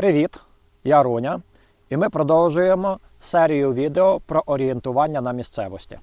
Привіт! Я Руня, і ми продовжуємо серію відео про орієнтування на місцевості.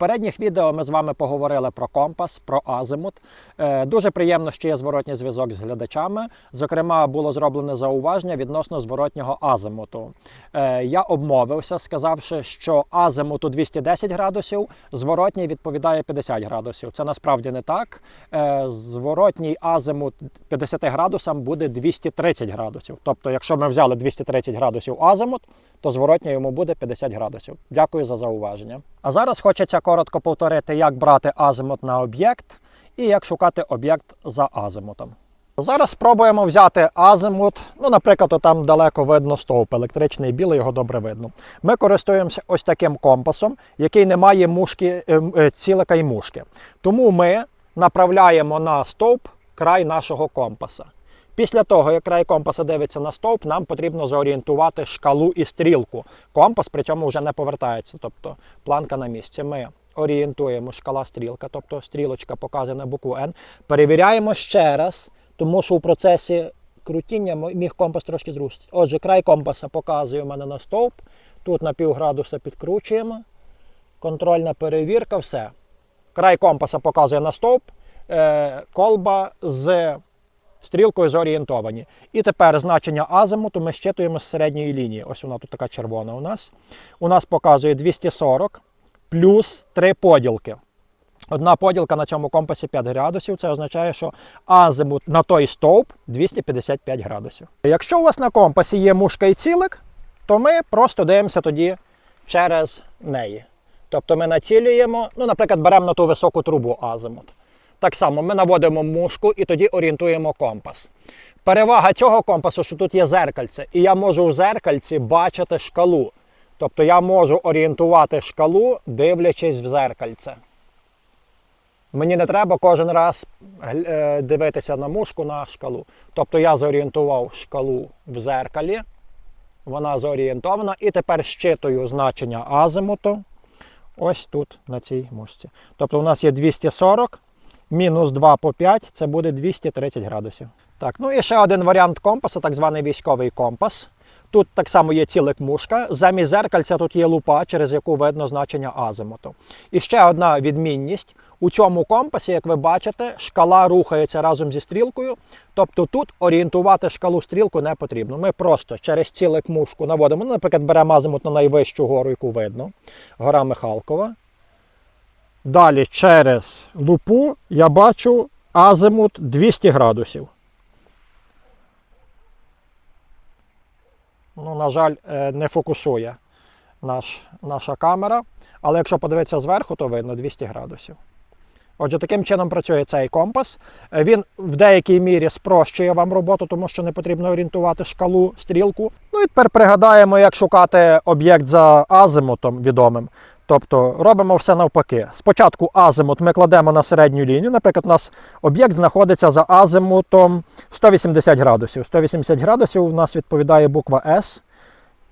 Попередніх відео ми з вами поговорили про компас, про азимут. Е, Дуже приємно, що є зворотній зв'язок з глядачами. Зокрема, було зроблене зауваження відносно зворотнього азимуту. Е, Я обмовився, сказавши, що азимуту 210 градусів, зворотній відповідає 50 градусів. Це насправді не так. Е, Зворотній азимут 50 градусам буде 230 градусів. Тобто, якщо ми взяли 230 градусів азимут, то зворотня йому буде 50 градусів. Дякую за зауваження. А зараз хочеться коротко повторити, як брати азимут на об'єкт і як шукати об'єкт за азимутом. Зараз спробуємо взяти азимут. Ну, наприклад, там далеко видно стовп електричний, білий, його добре видно. Ми користуємося ось таким компасом, який не має мушки, е, е, цілика і мушки. Тому ми направляємо на стовп край нашого компаса. Після того, як край компаса дивиться на стовп, нам потрібно зорієнтувати шкалу і стрілку. Компас при цьому вже не повертається, тобто планка на місці. Ми орієнтуємо шкала стрілка, тобто стрілочка показує на букву N. Перевіряємо ще раз, тому що у процесі крутіння міг компас трошки зрушитися. Отже, край компаса показує у мене на стовп. Тут на пів градуса підкручуємо. Контрольна перевірка, все. Край компаса показує на стовп, е, колба з стрілкою зорієнтовані. І тепер значення азимуту ми щитуємо з середньої лінії. Ось вона тут така червона у нас. У нас показує 240 плюс 3 поділки. Одна поділка на цьому компасі 5 градусів. Це означає, що азимут на той стовп 255 градусів. Якщо у вас на компасі є мушка і цілик, то ми просто дивимося тоді через неї. Тобто ми націлюємо, ну, наприклад, беремо на ту високу трубу азимут. Так само ми наводимо мушку і тоді орієнтуємо компас. Перевага цього компасу, що тут є зеркальце, і я можу у зеркальці бачити шкалу. Тобто я можу орієнтувати шкалу, дивлячись в зеркальце. Мені не треба кожен раз е, дивитися на мушку на шкалу. Тобто я зорієнтував шкалу в зеркалі, вона зорієнтована, і тепер щитую значення азимуту ось тут на цій мушці. Тобто у нас є 240 мінус 2 по 5, це буде 230 градусів. Так, ну і ще один варіант компаса, так званий військовий компас. Тут так само є цілик мушка. Замість зеркальця тут є лупа, через яку видно значення азимуту. І ще одна відмінність. У цьому компасі, як ви бачите, шкала рухається разом зі стрілкою. Тобто тут орієнтувати шкалу стрілку не потрібно. Ми просто через цілик мушку наводимо. Ну, наприклад, беремо азимут на найвищу гору, яку видно. Гора Михалкова. Далі через лупу я бачу азимут 200 градусів. Ну, на жаль, е, не фокусує наш, наша камера. Але якщо подивитися зверху, то видно 200 градусів. Отже, таким чином працює цей компас. Е, Він в деякій мірі спрощує вам роботу, тому що не потрібно орієнтувати шкалу, стрілку. Ну і тепер пригадаємо, як шукати об'єкт за азимутом відомим. Тобто робимо все навпаки. Спочатку азимут ми кладемо на середню лінію. Наприклад, у нас об'єкт знаходиться за азимутом 180 градусів. 180 градусів у нас відповідає буква С.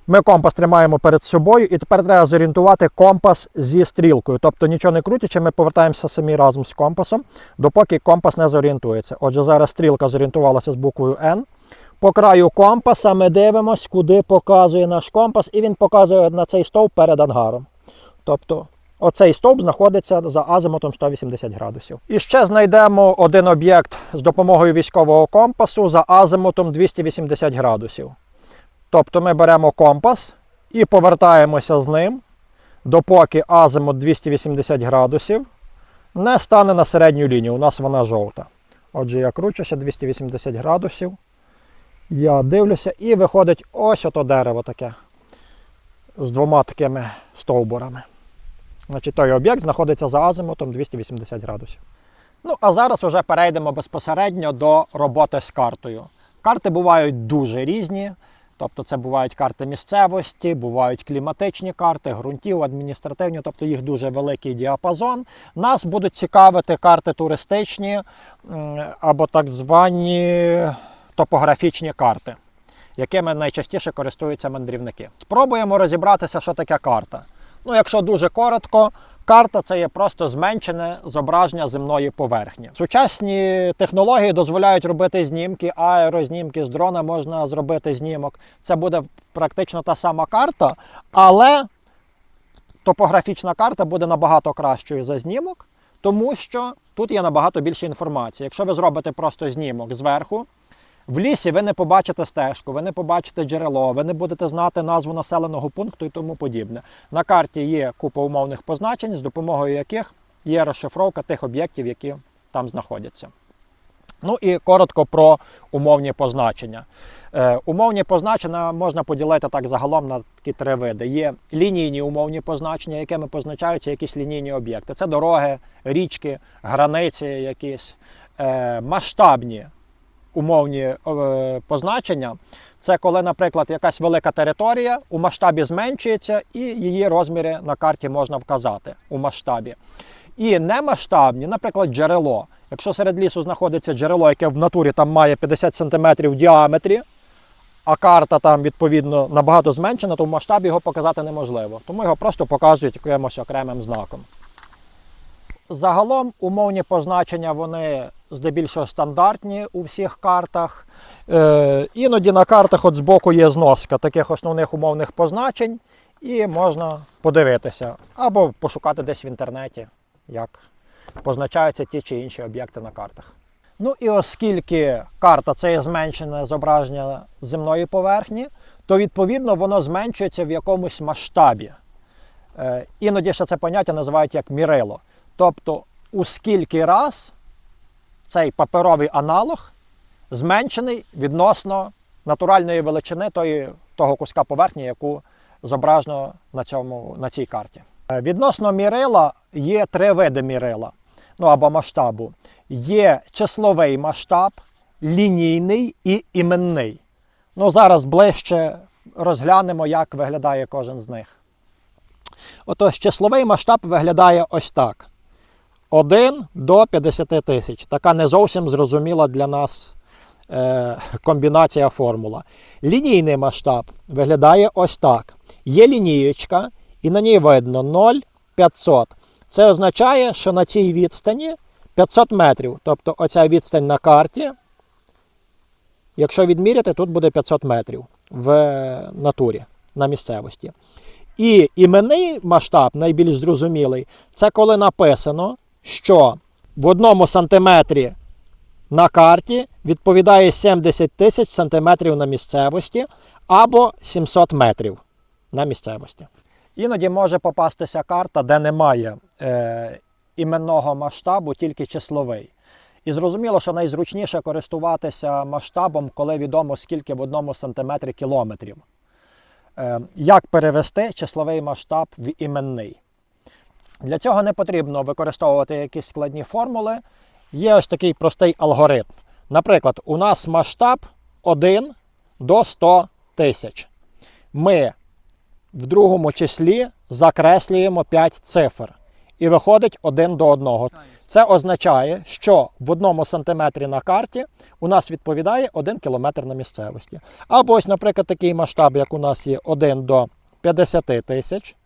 Ми компас тримаємо перед собою, і тепер треба зорієнтувати компас зі стрілкою. Тобто нічого не крутячи, ми повертаємося самі разом з компасом, допоки компас не зорієнтується. Отже, зараз стрілка зорієнтувалася з буквою N. По краю компаса ми дивимося, куди показує наш компас, і він показує на цей стовп перед ангаром. Тобто оцей стовп знаходиться за азимутом 180 градусів. І ще знайдемо один об'єкт з допомогою військового компасу за азимутом 280 градусів. Тобто ми беремо компас і повертаємося з ним, допоки азимут 280 градусів не стане на середню лінію. У нас вона жовта. Отже, я кручуся 280 градусів. Я дивлюся і виходить ось ото дерево таке з двома такими стовбурами. Значить, той об'єкт знаходиться за азимутом 280 градусів. Ну, а зараз вже перейдемо безпосередньо до роботи з картою. Карти бувають дуже різні. Тобто це бувають карти місцевості, бувають кліматичні карти, ґрунтів, адміністративні, тобто їх дуже великий діапазон. Нас будуть цікавити карти туристичні або так звані топографічні карти, якими найчастіше користуються мандрівники. Спробуємо розібратися, що таке карта. Ну, якщо дуже коротко, карта це є просто зменшене зображення земної поверхні. Сучасні технології дозволяють робити знімки, аерознімки з дрона можна зробити знімок. Це буде практично та сама карта, але топографічна карта буде набагато кращою за знімок, тому що тут є набагато більше інформації. Якщо ви зробите просто знімок зверху, в лісі ви не побачите стежку, ви не побачите джерело, ви не будете знати назву населеного пункту і тому подібне. На карті є купа умовних позначень, з допомогою яких є розшифровка тих об'єктів, які там знаходяться. Ну і коротко про умовні позначення. Е, умовні позначення можна поділити так загалом на такі три види. Є лінійні умовні позначення, якими позначаються якісь лінійні об'єкти. Це дороги, річки, границі якісь, е, масштабні умовні е, позначення. Це коли, наприклад, якась велика територія у масштабі зменшується, і її розміри на карті можна вказати у масштабі. І немасштабні, наприклад, джерело. Якщо серед лісу знаходиться джерело, яке в натурі там має 50 см в діаметрі, а карта там відповідно набагато зменшена, то в масштабі його показати неможливо. Тому його просто показують якимось окремим знаком. Загалом умовні позначення вони здебільшого стандартні у всіх картах. Е, іноді на картах от збоку є зноска таких основних умовних позначень, і можна подивитися або пошукати десь в інтернеті, як позначаються ті чи інші об'єкти на картах. Ну і оскільки карта це є зменшене зображення земної поверхні, то відповідно воно зменшується в якомусь масштабі. Е, іноді ще це поняття називають як мірило. Тобто, у скільки раз цей паперовий аналог зменшений відносно натуральної величини тої, того куска поверхні, яку зображено на, цьому, на цій карті. Е, Відносно мірила є три види мірила ну або масштабу. Є числовий масштаб, лінійний і іменний. Ну, зараз ближче розглянемо, як виглядає кожен з них. Отож, числовий масштаб виглядає ось так. 1 до 50 тисяч. Така не зовсім зрозуміла для нас е, комбінація формула. Лінійний масштаб виглядає ось так. Є лінієчка, і на ній видно 0,500. Це означає, що на цій відстані 500 метрів. Тобто оця відстань на карті, якщо відміряти, тут буде 500 метрів в натурі на місцевості. І іменний масштаб, найбільш зрозумілий, це коли написано, що в одному сантиметрі на карті відповідає 70 тисяч сантиметрів на місцевості або 700 метрів на місцевості. Іноді може попастися карта, де немає е, іменного масштабу, тільки числовий. І зрозуміло, що найзручніше користуватися масштабом, коли відомо, скільки в одному сантиметрі кілометрів. Е, як перевести числовий масштаб в іменний? Для цього не потрібно використовувати якісь складні формули. Є ось такий простий алгоритм. Наприклад, у нас масштаб 1 до 100 тисяч. Ми в другому числі закреслюємо 5 цифр. І виходить 1 до 1. Це означає, що в одному сантиметрі на карті у нас відповідає 1 кілометр на місцевості. Або ось, наприклад, такий масштаб, як у нас є 1 до 50 тисяч.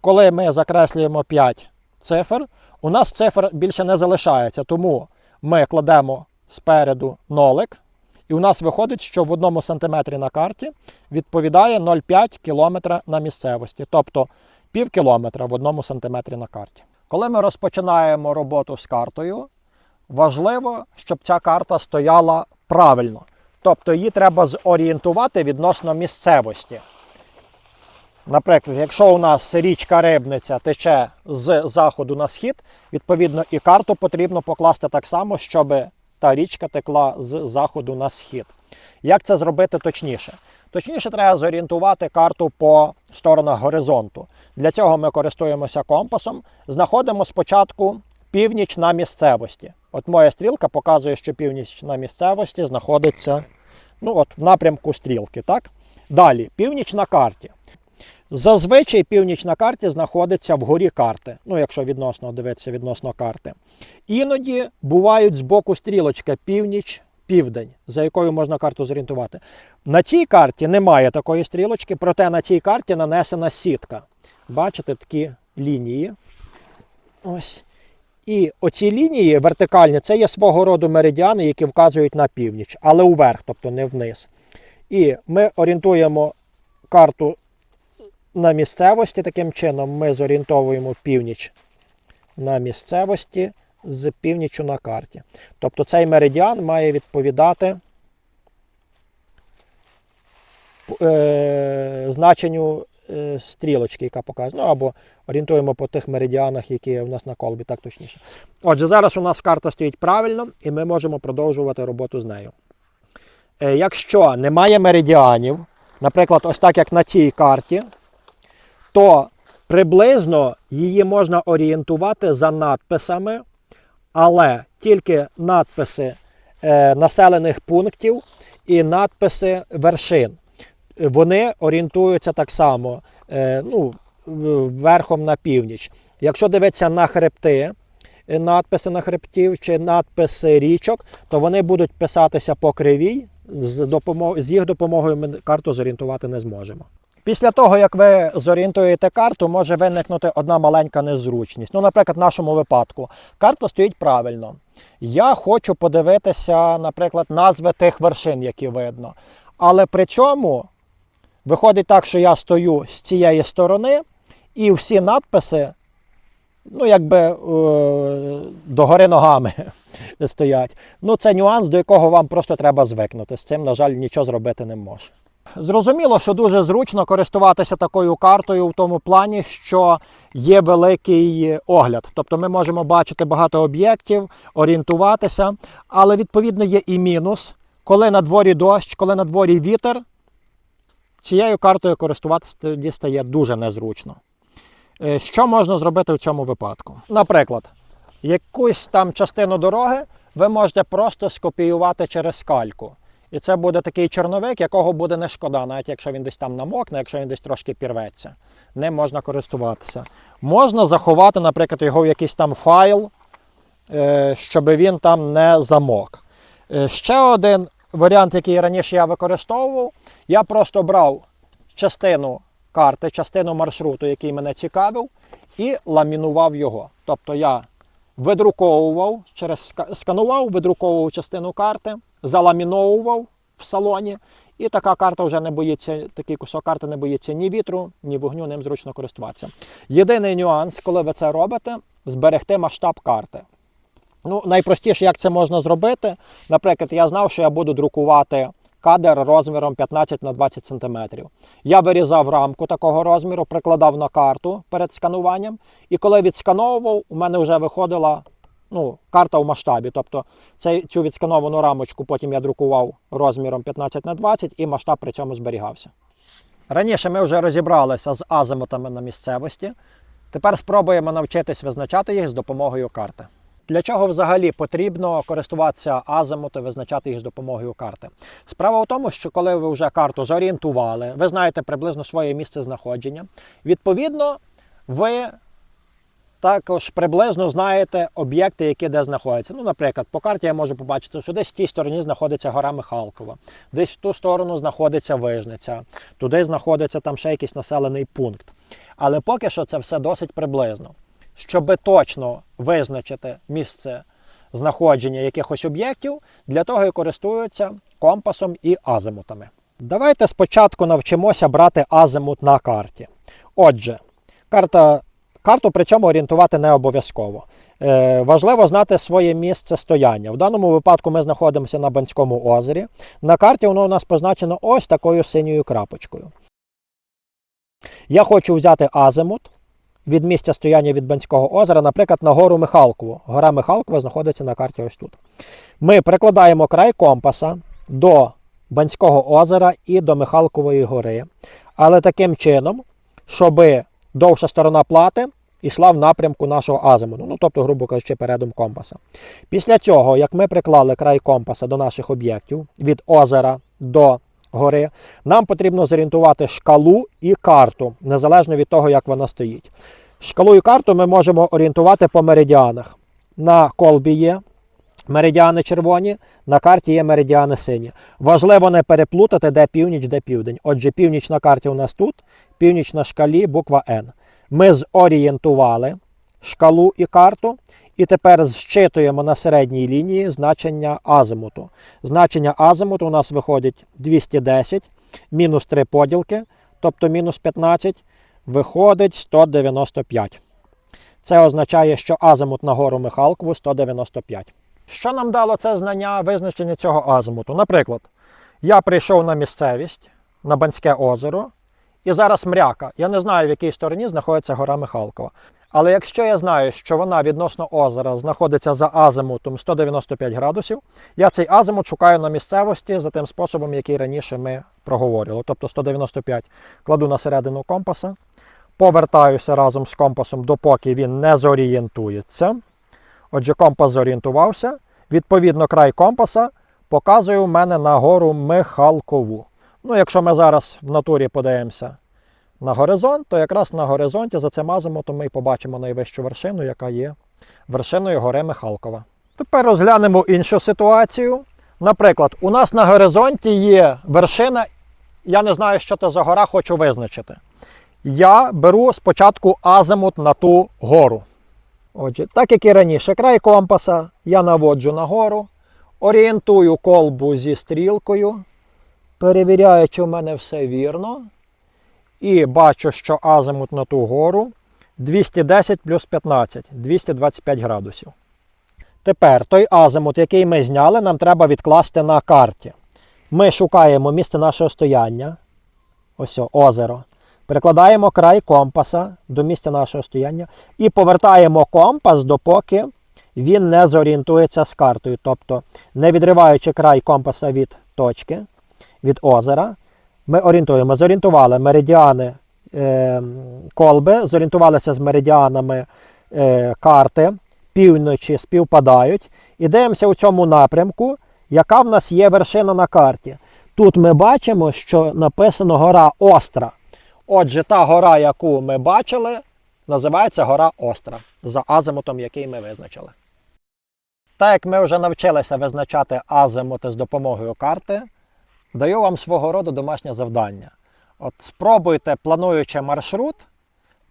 Коли ми закреслюємо 5 цифр, у нас цифр більше не залишається, тому ми кладемо спереду нолик, і у нас виходить, що в одному сантиметрі на карті відповідає 0,5 кілометра на місцевості, тобто пів кілометра в одному сантиметрі на карті. Коли ми розпочинаємо роботу з картою, важливо, щоб ця карта стояла правильно. Тобто її треба зорієнтувати відносно місцевості. Наприклад, якщо у нас річка Рибниця тече з заходу на схід, відповідно і карту потрібно покласти так само, щоб та річка текла з заходу на схід. Як це зробити точніше? Точніше, треба зорієнтувати карту по сторонах горизонту. Для цього ми користуємося компасом. Знаходимо спочатку північ на місцевості. От моя стрілка показує, що північ на місцевості знаходиться ну, от, в напрямку стрілки. Так? Далі, північ на карті. Зазвичай північ на карті знаходиться вгорі карти, ну якщо відносно дивитися відносно карти. Іноді бувають з боку стрілочка північ, південь, за якою можна карту зорієнтувати. На цій карті немає такої стрілочки, проте на цій карті нанесена сітка. бачите такі лінії. Ось. І оці лінії вертикальні це є свого роду меридіани, які вказують на північ, але уверх, тобто не вниз. І ми орієнтуємо карту на місцевості. Таким чином ми зорієнтовуємо північ на місцевості з північю на карті. Тобто цей меридіан має відповідати е, значенню е, стрілочки, яка показує. Ну або орієнтуємо по тих меридіанах, які у нас на колбі, так точніше. Отже, зараз у нас карта стоїть правильно, і ми можемо продовжувати роботу з нею. Е, Якщо немає меридіанів, наприклад, ось так як на цій карті, то приблизно її можна орієнтувати за надписами, але тільки надписи е, населених пунктів і надписи вершин. Вони орієнтуються так само е, ну, верхом на північ. Якщо дивитися на хребти, е, надписи на хребтів чи надписи річок, то вони будуть писатися по кривій. З, допомо- з їх допомогою ми карту зорієнтувати не зможемо. Після того, як ви зорієнтуєте карту, може виникнути одна маленька незручність. Ну, наприклад, в нашому випадку карта стоїть правильно. Я хочу подивитися, наприклад, назви тих вершин, які видно. Але при цьому виходить так, що я стою з цієї сторони, і всі надписи, ну, якби е, догори ногами стоять. Ну, це нюанс, до якого вам просто треба звикнути. З цим, на жаль, нічого зробити не може. Зрозуміло, що дуже зручно користуватися такою картою в тому плані, що є великий огляд. Тобто ми можемо бачити багато об'єктів, орієнтуватися, але відповідно є і мінус. Коли на дворі дощ, коли на дворі вітер, цією картою користуватися тоді стає дуже незручно. Е, Що можна зробити в цьому випадку? Наприклад, якусь там частину дороги ви можете просто скопіювати через кальку. І це буде такий чорновик, якого буде не шкода, навіть якщо він десь там намокне, якщо він десь трошки пірветься. Ним можна користуватися. Можна заховати, наприклад, його в якийсь там файл, е, щоб він там не замок. Е, Ще один варіант, який раніше я використовував, я просто брав частину карти, частину маршруту, який мене цікавив, і ламінував його. Тобто я видруковував, через сканував, видруковував частину карти, заламіновував в салоні. І така карта вже не боїться, такий кусок карти не боїться ні вітру, ні вогню, ним зручно користуватися. Єдиний нюанс, коли ви це робите, зберегти масштаб карти. Ну, найпростіше, як це можна зробити. Наприклад, я знав, що я буду друкувати кадр розміром 15 на 20 см. Я вирізав рамку такого розміру, прикладав на карту перед скануванням, і коли відскановував, у мене вже виходила ну, карта в масштабі. Тобто цей, цю відскановану рамочку потім я друкував розміром 15 на 20 і масштаб при цьому зберігався. Раніше ми вже розібралися з азимутами на місцевості. Тепер спробуємо навчитись визначати їх з допомогою карти. Для чого взагалі потрібно користуватися азимутом, визначати їх з допомогою карти? Справа в тому, що коли ви вже карту зорієнтували, ви знаєте приблизно своє місце знаходження. Відповідно, ви також приблизно знаєте об'єкти, які де знаходяться. Ну, наприклад, по карті я можу побачити, що десь в тій стороні знаходиться гора Михалкова, десь в ту сторону знаходиться Вижниця, туди знаходиться там ще якийсь населений пункт. Але поки що це все досить приблизно. Щоб точно визначити місце знаходження якихось об'єктів, для того і користуються компасом і азимутами. Давайте спочатку навчимося брати азимут на карті. Отже, карта, карту причому орієнтувати не обов'язково. Е, важливо знати своє місце стояння. В даному випадку ми знаходимося на Банському озері. На карті воно у нас позначено ось такою синьою крапочкою. Я хочу взяти азимут від місця стояння від Банського озера, наприклад, на гору Михалкову. Гора Михалкова знаходиться на карті ось тут. Ми прикладаємо край компаса до Банського озера і до Михалкової гори, але таким чином, щоб довша сторона плати йшла в напрямку нашого азимуту, ну тобто, грубо кажучи, передом компаса. Після цього, як ми приклали край компаса до наших об'єктів від озера до гори, нам потрібно зорієнтувати шкалу і карту, незалежно від того, як вона стоїть. Шкалу і карту ми можемо орієнтувати по меридіанах. На колбі є меридіани червоні, на карті є меридіани сині. Важливо не переплутати, де північ, де південь. Отже, північ на карті у нас тут, північ на шкалі, буква N. Ми зорієнтували шкалу і карту, і тепер зчитуємо на середній лінії значення азимуту. Значення азимуту у нас виходить 210, мінус 3 поділки, тобто мінус 15, виходить 195. Це означає, що азимут на гору Михалкову 195. Що нам дало це знання визначення цього азимуту? Наприклад, я прийшов на місцевість, на Банське озеро, і зараз мряка. Я не знаю, в якій стороні знаходиться гора Михалкова. Але якщо я знаю, що вона відносно озера знаходиться за азимутом 195 градусів, я цей азимут шукаю на місцевості за тим способом, який раніше ми проговорили. Тобто 195 кладу на середину компаса, повертаюся разом з компасом, допоки він не зорієнтується. Отже, компас зорієнтувався. Відповідно, край компаса показує у мене на гору Михалкову. Ну, якщо ми зараз в натурі подивимося на горизонт, то якраз на горизонті за цим азимутом ми й побачимо найвищу вершину, яка є вершиною гори Михалкова. Тепер розглянемо іншу ситуацію. Наприклад, у нас на горизонті є вершина, я не знаю, що це за гора, хочу визначити. Я беру спочатку азимут на ту гору. Отже, так як і раніше, край компаса я наводжу на гору, орієнтую колбу зі стрілкою, перевіряю, чи в мене все вірно. І бачу, що азимут на ту гору 210 плюс 15, 225 градусів. Тепер той азимут, який ми зняли, нам треба відкласти на карті. Ми шукаємо місце нашого стояння. Ось озеро. Перекладаємо край компаса до місця нашого стояння і повертаємо компас, допоки він не зорієнтується з картою. Тобто, не відриваючи край компаса від точки, від озера, ми орієнтуємо. Зорієнтували меридіани е, колби, зорієнтувалися з меридіанами е, карти, півночі співпадають. І дивимося у цьому напрямку, яка в нас є вершина на карті. Тут ми бачимо, що написано гора Остра. Отже, та гора, яку ми бачили, називається гора Остра за азимутом, який ми визначили. Так як ми вже навчилися визначати азимути з допомогою карти, даю вам свого роду домашнє завдання. От спробуйте, плануючи маршрут,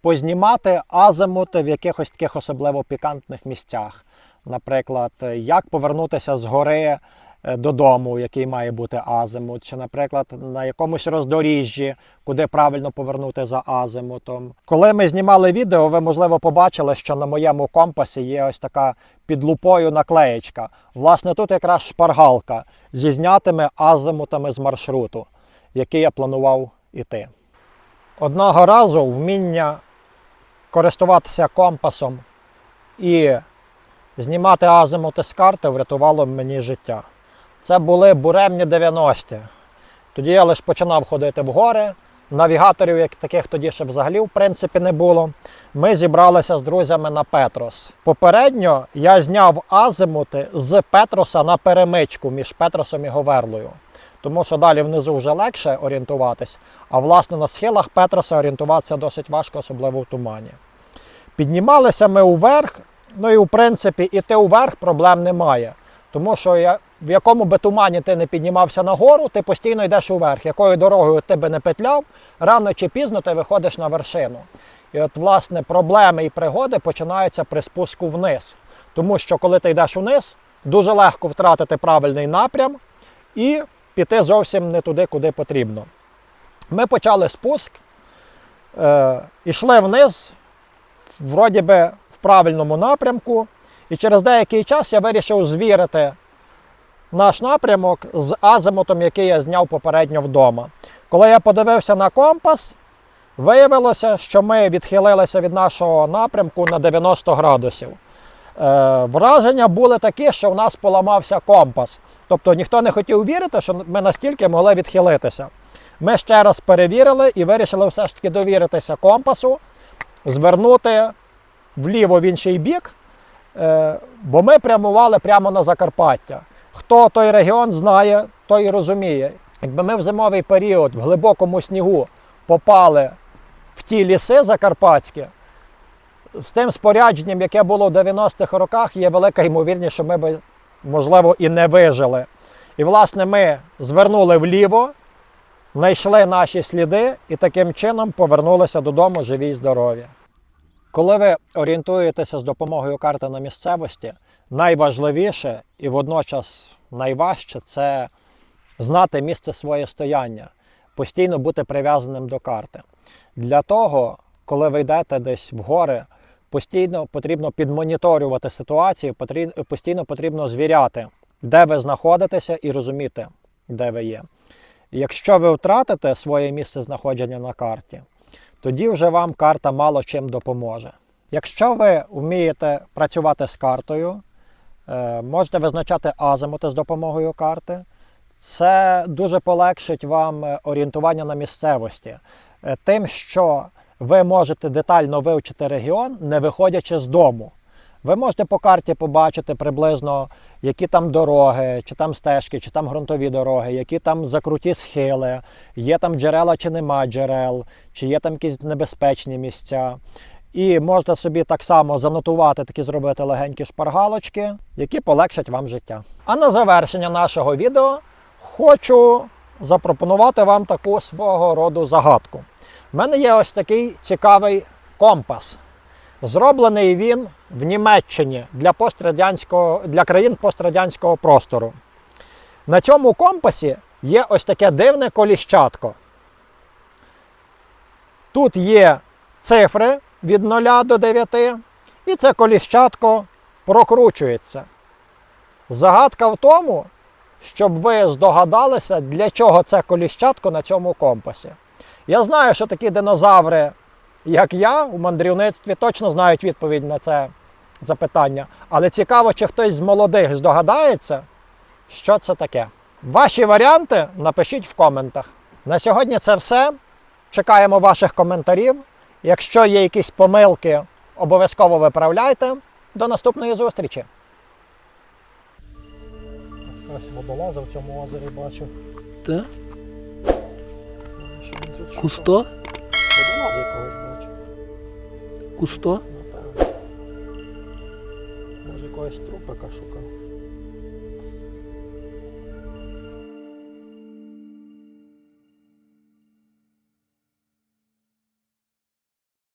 познімати азимути в якихось таких особливо пікантних місцях. Наприклад, як повернутися з гори додому, який має бути азимут, чи, наприклад, на якомусь роздоріжжі, куди правильно повернути за азимутом. Коли ми знімали відео, ви, можливо, побачили, що на моєму компасі є ось така під лупою наклеєчка. Власне, тут якраз шпаргалка зі знятими азимутами з маршруту, який я планував іти. Одного разу вміння користуватися компасом і знімати азимути з карти врятувало мені життя. Це були буремні 90-ті. Тоді я лише починав ходити в гори. Навігаторів, як таких тоді ще взагалі в принципі не було. Ми зібралися з друзями на Петрос. Попередньо я зняв азимути з Петроса на перемичку між Петросом і Говерлою. Тому що далі внизу вже легше орієнтуватись, а власне на схилах Петроса орієнтуватися досить важко, особливо в тумані. Піднімалися ми уверх, ну і в принципі іти уверх проблем немає. Тому що я, в якому би тумані ти не піднімався нагору, ти постійно йдеш уверх. Якою дорогою ти би не петляв, рано чи пізно ти виходиш на вершину. І от, власне, проблеми і пригоди починаються при спуску вниз. Тому що коли ти йдеш вниз, дуже легко втратити правильний напрям і піти зовсім не туди, куди потрібно. Ми почали спуск, е, йшли вниз, вроді би в правильному напрямку. І через деякий час я вирішив звірити наш напрямок з азимутом, який я зняв попередньо вдома. Коли я подивився на компас, виявилося, що ми відхилилися від нашого напрямку на 90 градусів. Е, враження були такі, що в нас поламався компас. Тобто ніхто не хотів вірити, що ми настільки могли відхилитися. Ми ще раз перевірили і вирішили все ж таки довіритися компасу, звернути вліво в інший бік. Е, бо ми прямували прямо на Закарпаття. Хто той регіон знає, той і розуміє. Якби ми в зимовий період в глибокому снігу попали в ті ліси закарпатські, з тим спорядженням, яке було в 90-х роках, є велика ймовірність, що ми б, можливо, і не вижили. І, власне, ми звернули вліво, знайшли наші сліди і таким чином повернулися додому живі й здорові. Коли ви орієнтуєтеся з допомогою карти на місцевості, найважливіше і водночас найважче це знати місце своє стояння, постійно бути прив'язаним до карти. Для того, коли ви йдете десь в гори, постійно потрібно підмоніторювати ситуацію, постійно потрібно звіряти, де ви знаходитеся і розуміти, де ви є. Якщо ви втратите своє місце знаходження на карті, тоді вже вам карта мало чим допоможе. Якщо ви вмієте працювати з картою, можете визначати азимути з допомогою карти. Це дуже полегшить вам е, орієнтування на місцевості, е, тим, що ви можете детально вивчити регіон, не виходячи з дому. Ви можете по карті побачити приблизно, які там дороги, чи там стежки, чи там ґрунтові дороги, які там закруті схили, є там джерела чи нема джерел, чи є там якісь небезпечні місця. І можете собі так само занотувати, такі зробити легенькі шпаргалочки, які полегшать вам життя. А на завершення нашого відео хочу запропонувати вам таку свого роду загадку. У мене є ось такий цікавий компас. Зроблений він в Німеччині для, пострадянського, для країн пострадянського простору. На цьому компасі є ось таке дивне коліщатко. Тут є цифри від 0 до 9, і це коліщатко прокручується. Загадка в тому, щоб ви здогадалися, для чого це коліщатко на цьому компасі. Я знаю, що такі динозаври, як я, у мандрівництві точно знають відповідь на це запитання. Але цікаво, чи хтось з молодих здогадається, що це таке. Ваші варіанти напишіть в коментах. На сьогодні це все. Чекаємо ваших коментарів. Якщо є якісь помилки, обов'язково виправляйте. До наступної зустрічі. Ось водолаза в цьому озері бачу. Та? Що він тут Кусто? Водолаза якогось бачу. Кусто? Напевно. Може якогось трупика шукав.